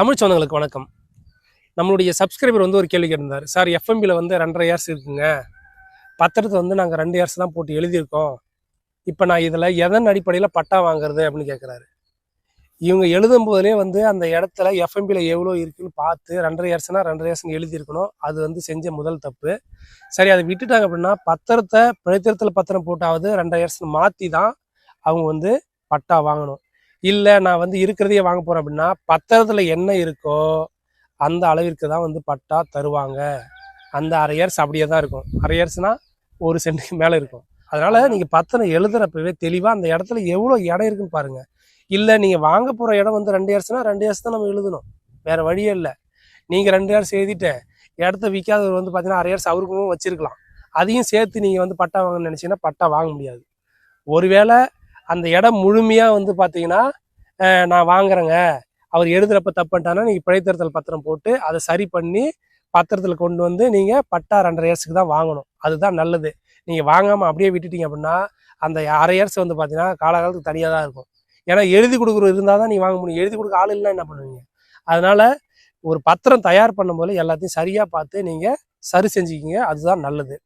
தமிழ் சொந்தங்களுக்கு வணக்கம். நம்மளுடைய சப்ஸ்கிரைபர் வந்து ஒரு கேள்வி கேட்டிருந்தார். சார் எஃப்எம்பியில் வந்து ரெண்டரை இயர்ஸ் இருக்குங்க. பத்திரத்தை வந்து நாங்கள் ரெண்டு இயர்ஸ் தான் போட்டு எழுதியிருக்கோம். இப்போ நான் இதில் எதன் அடிப்படையில் பட்டா வாங்குறது அப்படின்னு கேட்குறாரு இவங்க எழுதும் போதுலேயே வந்து அந்த இடத்துல எஃப்எம்பியில் எவ்வளோ இருக்குன்னு பார்த்து ரெண்டரை இயர்ஸ்னால் ரெண்டரை இயர்ஸ்னு எழுதியிருக்கணும். அது வந்து செஞ்ச முதல் தப்பு. சரி அதை விட்டுட்டாங்க அப்படின்னா பத்திரத்தை பிழைத்திருத்தல் பத்திரம் போட்டாவது ரெண்டரை இயர்ஸ்னு மாற்றி தான் அவங்க வந்து பட்டா வாங்கணும். இல்லை நான் வந்து இருக்கிறதையே வாங்க போகிறேன் அப்படின்னா பத்திரத்தில் என்ன இருக்கோ அந்த அளவிற்கு தான் வந்து பட்டா தருவாங்க. அந்த அரை இயர்ஸ் அப்படியே தான் இருக்கும். அரை இயர்ஸ்னா ஒரு சென்ட்டுக்கு மேலே இருக்கும். அதனால நீங்கள் பத்திரம் எழுதுறப்பவே தெளிவாக அந்த இடத்துல எவ்வளோ இடம் இருக்குன்னு பாருங்க. இல்லை நீங்கள் வாங்க போகிற இடம் வந்து ரெண்டு இயர்ஸ்னா ரெண்டு இயர்ஸ் தான் நம்ம எழுதணும். வேற வழியே இல்லை. நீங்கள் ரெண்டு இயர்ஸ் எழுதிட்டு இடத்த விற்காதவர் வந்து பார்த்தீங்கன்னா அரை இயர்ஸ் அவருக்கும் வச்சிருக்கலாம். அதையும் சேர்த்து நீங்கள் வந்து பட்டா வாங்கணும்னு நினச்சிங்கன்னா பட்டா வாங்க முடியாது. ஒருவேளை அந்த இடம் முழுமையாக வந்து பார்த்தீங்கன்னா நான் வாங்குறேங்க. அவர் எழுதுறப்ப தப்புட்டானா நீங்கள் பிழைத்திருத்தல் பத்திரம் போட்டு அதை சரி பண்ணி பத்திரத்தில் கொண்டு வந்து நீங்கள் பட்டா ரெண்டரை இயர்ஸுக்கு தான் வாங்கணும். அதுதான் நல்லது. நீங்கள் வாங்காமல் அப்படியே விட்டுட்டீங்க அப்படின்னா அந்த அரை இயர்ஸ் வந்து பார்த்தீங்கன்னா காலகாலத்துக்கு தனியாக தான் இருக்கும். ஏன்னா எழுதி கொடுக்குறது இருந்தால் தான் நீங்கள் வாங்க முடியும். எழுதி கொடுக்க ஆள் இல்லைன்னா என்ன பண்ணுவீங்க? அதனால் ஒரு பத்திரம் தயார் பண்ணும்போது எல்லாத்தையும் சரியாக பார்த்து நீங்கள் சரி செஞ்சுக்கிங்க. அதுதான் நல்லது.